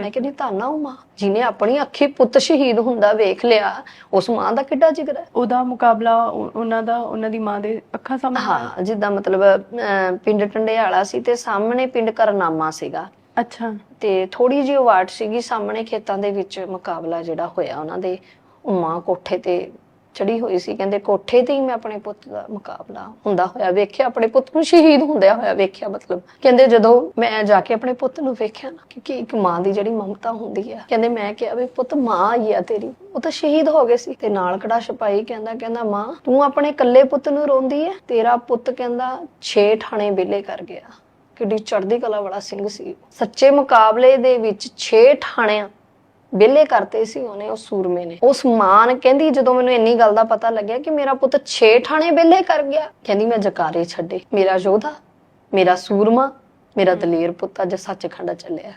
ਮੈਂ ਕਹਿੰਦੀ ਧੰਨਾ ਉਹ ਮਾਂ ਜਿਹਨੇ ਆਪਣੀ ਅੱਖੀ ਪੁੱਤ ਸ਼ਹੀਦ ਹੁੰਦਾ ਵੇਖ ਲਿਆ ਉਸ ਮਾਂ ਦਾ ਕਿੱਡਾ ਜਿਗਰ ਹੈ? ਉਹਦਾ ਮੁਕਾਬਲਾ ਉਹ- ਉਹਨਾਂ ਦਾ ਉਹਨਾਂ ਦੀ ਮਾਂ ਦੇ ਅੱਖਾਂ ਸਾਹਮਣੇ ਹਾਂ ਜਿੱਦਾਂ ਮਤਲਬ ਅਹ, ਪਿੰਡ ਟੰਡਿਆਲਾ ਸੀ ਤੇ ਸਾਹਮਣੇ ਪਿੰਡ ਕਰਨਾਮਾ ਸੀਗਾ। ਅੱਛਾ। ਤੇ ਥੋੜੀ ਜਿਹੀ ਵਾਟ ਸੀਗੀ ਸਾਹਮਣੇ ਖੇਤਾਂ ਦੇ ਵਿੱਚ ਮੁਕਾਬਲਾ ਜਿਹੜਾ ਹੋਇਆ ਉਹਨਾਂ ਦੇ ਉਹ ਮਾਂ ਕੋਠੇ ਤੇ ਚੜੀ ਹੋਈ ਸੀ, ਕਹਿੰਦੇ ਕੋਠੇ ਤੇ ਹੀ ਮੈਂ ਆਪਣੇ ਪੁੱਤ ਦਾ ਮੁਕਾਬਲਾ ਹੁੰਦਾ ਹੋਇਆ ਵੇਖਿਆ, ਆਪਣੇ ਪੁੱਤ ਨੂੰ ਸ਼ਹੀਦ ਹੁੰਦਿਆ ਹੋਇਆ ਵੇਖਿਆ, ਮਤਲਬ ਕਹਿੰਦੇ ਜਦੋਂ ਮੈਂ ਜਾ ਕੇ ਆਪਣੇ ਪੁੱਤ ਨੂੰ ਵੇਖਿਆ ਨਾ ਕਿ ਇੱਕ ਮਾਂ ਦੀ ਜਿਹੜੀ ਮਮਤਾ ਹੁੰਦੀ ਆ, ਕਹਿੰਦੇ ਮੈਂ ਕਿਹਾ ਵੀ ਪੁੱਤ ਮਾਂ ਆਈ ਆ ਤੇਰੀ, ਉਹ ਤਾਂ ਸ਼ਹੀਦ ਹੋ ਗਏ ਸੀ ਤੇ ਨਾਲ ਕੜਾ ਛਪਾਈ ਕਹਿੰਦਾ ਕਹਿੰਦਾ ਮਾਂ, ਤੂੰ ਆਪਣੇ ਇਕੱਲੇ ਪੁੱਤ ਨੂੰ ਰੋਂਦੀ ਐ? ਤੇਰਾ ਪੁੱਤ ਕਹਿੰਦਾ 6 ਠਾਣੇ ਵਿਲੇ ਕਰ ਗਿਆ, ਕਿੱਡੀ ਚੜ੍ਹਦੀ ਕਲਾ ਵਾਲਾ ਸਿੰਘ ਸੀ ਸੱਚੇ ਮੁਕਾਬਲੇ ਦੇ ਵਿੱਚ 6 ਠਾਣਿਆਂ ਵਿਲੇ ਕਰਤੇ ਸੀ ਉਹਨੇ ਉਸ ਸੂਰਮੇ ਨੇ। ਉਸ ਮਾਨ ਕਹਿੰਦੀ, ਜਦੋਂ ਮੈਨੂੰ ਇੰਨੀ ਗੱਲ ਦਾ ਪਤਾ ਲੱਗਿਆ ਕਿ ਮੇਰਾ ਪੁੱਤ 6 ਠਾਣੇ ਵਿਲੇ ਕਰ ਗਿਆ, ਕਹਿੰਦੀ, ਮੈਂ ਜਕਾਰੇ ਛੱਡੇ। ਮੇਰਾ ਯੋਧਾ, ਮੇਰਾ ਸੂਰਮਾ, ਮੇਰਾ ਦਲੇਰ ਪੁੱਤ ਅੱਜ ਸੱਚਖੰਡ ਚੱਲਿਆ।